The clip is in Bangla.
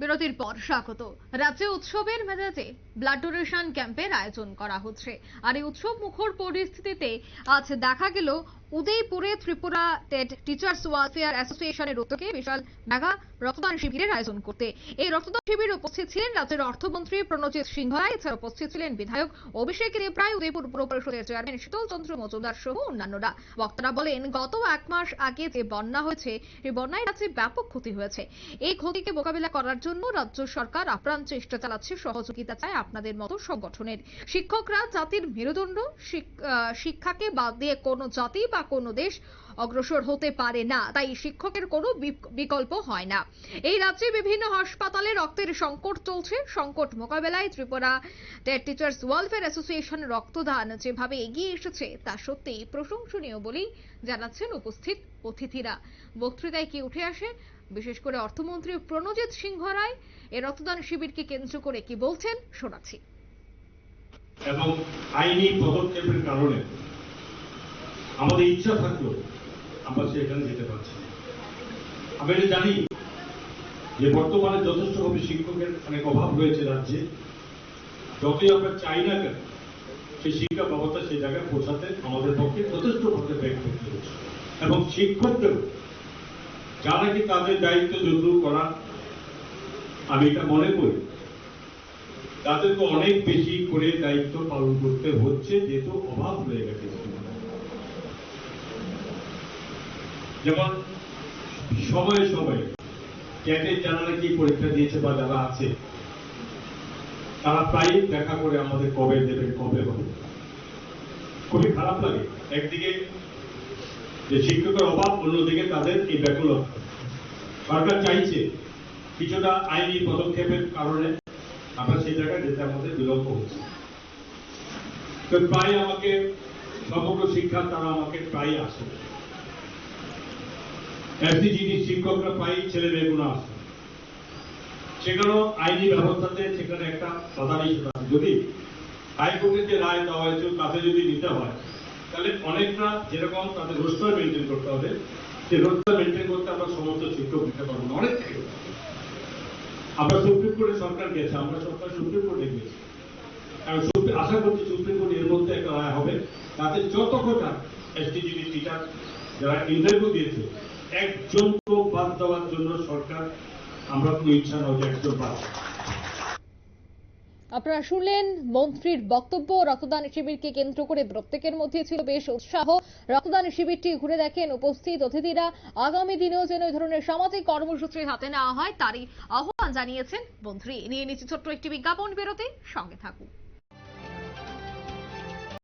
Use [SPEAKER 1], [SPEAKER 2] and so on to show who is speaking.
[SPEAKER 1] বিরতির পর স্বাগত। রাজ্যে উৎসবের মেজাজে ব্লাড ডোনেশন ক্যাম্পের আয়োজন করা হচ্ছে। আর এই উৎসব মুখর পরিস্থিতিতে আজ দেখা গেল উদয়পুরে ত্রিপুরা টেট টিচার্স ওয়েলফেয়ার অ্যাসোসিয়েশনের উদ্যোগে বিশাল মেগা রক্তদান শিবিরের আয়োজন করতে। এই রক্তদান শিবিরে উপস্থিত ছিলেন রাজ্যের অর্থমন্ত্রী প্রণজিৎ সিংহরায় এছাড়া উপস্থিত ছিলেন বিধায়ক অভিষেক দেবরায় উদয়পুর পুর পরিষদের চেয়ারম্যান শীতল চন্দ্র মজুমদার সহ অন্যান্যরা। বক্তারা বলেন, গত এক মাস আগে যে বন্যা হয়েছে এই বন্যায় রাজ্যে ব্যাপক ক্ষতি হয়েছে। এই ক্ষতিকে মোকাবিলা করার জন্য রাজ্য সরকার আপ্রাণ চেষ্টা চালাচ্ছে, সহযোগিতা চায় আপনাদের মতো সংগঠনের। শিক্ষকরা জাতির মেরুদণ্ড শিক্ষাকে বাদ দিয়ে কোনো জাতি বা কোনো দেশ অগ্রসর হতে পারে না, তাই শিক্ষকের কোনো বিকল্প হয় না। এই রাজ্যে বিভিন্ন হাসপাতালে রক্তের সংকট চলছে। সংকট মোকাবেলায় ত্রিপুরা টিচার্স ওয়েলফেয়ার অ্যাসোসিয়েশন রক্তদান যেভাবে এগিয়ে এসেছে, তা সত্যিই প্রশংসনীয় বলেই জানাচ্ছেন উপস্থিত অতিথিরা। বক্তৃতায় কি উঠে আসে? বিশেষ করে অর্থমন্ত্রী প্রণজিৎ সিংহ রায় এ রক্তদান শিবিরকে কেন্দ্র করে কি বলছেন শোনাচ্ছি।
[SPEAKER 2] এবং আইনি পদক্ষেপের কারণে আমাদের ইচ্ছা থাকলেও আমরা সেখানে যেতে পারছি আমি এটা জানি যে বর্তমানে যথেষ্টভাবে শিক্ষকের অনেক অভাব রয়েছে রাজ্যে। যতই আমরা চাই না কেন, সেই শিক্ষা ব্যবস্থা সেই জায়গায় পৌঁছাতে আমাদের পক্ষে যথেষ্টভাবে ব্যয় করতে হচ্ছে। এবং শিক্ষকদের যারা কি তাদের দায়িত্ব যতটুকু করার, আমি এটা মনে করি, তাদেরকে অনেক বেশি করে দায়িত্ব পালন করতে হচ্ছে, যেহেতু অভাব হয়ে গেছে যেমন সময়ে সময়ে ক্যাটের যারা নাকি পরীক্ষা দিয়েছে বা যারা আছে, তারা প্রায় দেখা করে আমাদের কবে দেবে কবে হবে। খুবই খারাপ লাগে। একদিকে যে শিক্ষকের অভাব, অন্যদিকে তাদের এই ব্যাকুলতা সরকার চাইছে কিছুটা আইনি পদক্ষেপের কারণে আমরা সেই জায়গায় যেতে আমাদের বিলম্ব হচ্ছে। তো প্রায় আমাকে সমগ্র শিক্ষা, তারা আমাকে প্রায় আসে। এসডিজিডি শিক্ষকরা প্রায় ছেলে মেয়েগুলো আসে। সেখানেও আইনি ব্যবস্থাতে সেখানে একটা বাধা যদি হাইকোর্টের যে রায় দেওয়া হয়েছে তাতে যদি নিতে হয় তাহলে অনেকটা যেরকম তাদের রোস্টার মেনটেন করতে হবে, সেই রোস্টার মেনটেন করতে আমরা সমস্ত শিক্ষক দিতে পারব না। অনেক থেকে আমরা সুপ্রিম কোর্টে সরকার গেছে আমরা সরকার সুপ্রিম কোর্টে গেছি সুপ্রিম- আশা করছি সুপ্রিম কোর্ট এর মধ্যে একটা রায় হবে। তাতে যত কটা এসটিজিডি টিচার যারা ইন্টারভিউ দিয়েছে, একজনকেও বাদ দেওয়ার জন্য সরকার আমরা কোনো ইচ্ছা নয় যে একজন বাদ।
[SPEAKER 1] আপনারা শুনলেন মন্ত্রীর বক্তব্য। রক্তদান শিবিরকে কেন্দ্র করে প্রত্যেকের মধ্যে ছিল বেশ উৎসাহ। রক্তদান শিবিরটি ঘুরে দেখেন উপস্থিত অতিথিরা। আগামী দিনেও যেন এই ধরনের সামাজিক কর্মসূচি হাতে নেওয়া হয়, তারই আহ্বান জানিয়েছেন মন্ত্রী। নিয়ে নিচ্ছি ছোট্ট একটি বিজ্ঞাপন বেরোতে সঙ্গে থাকুন।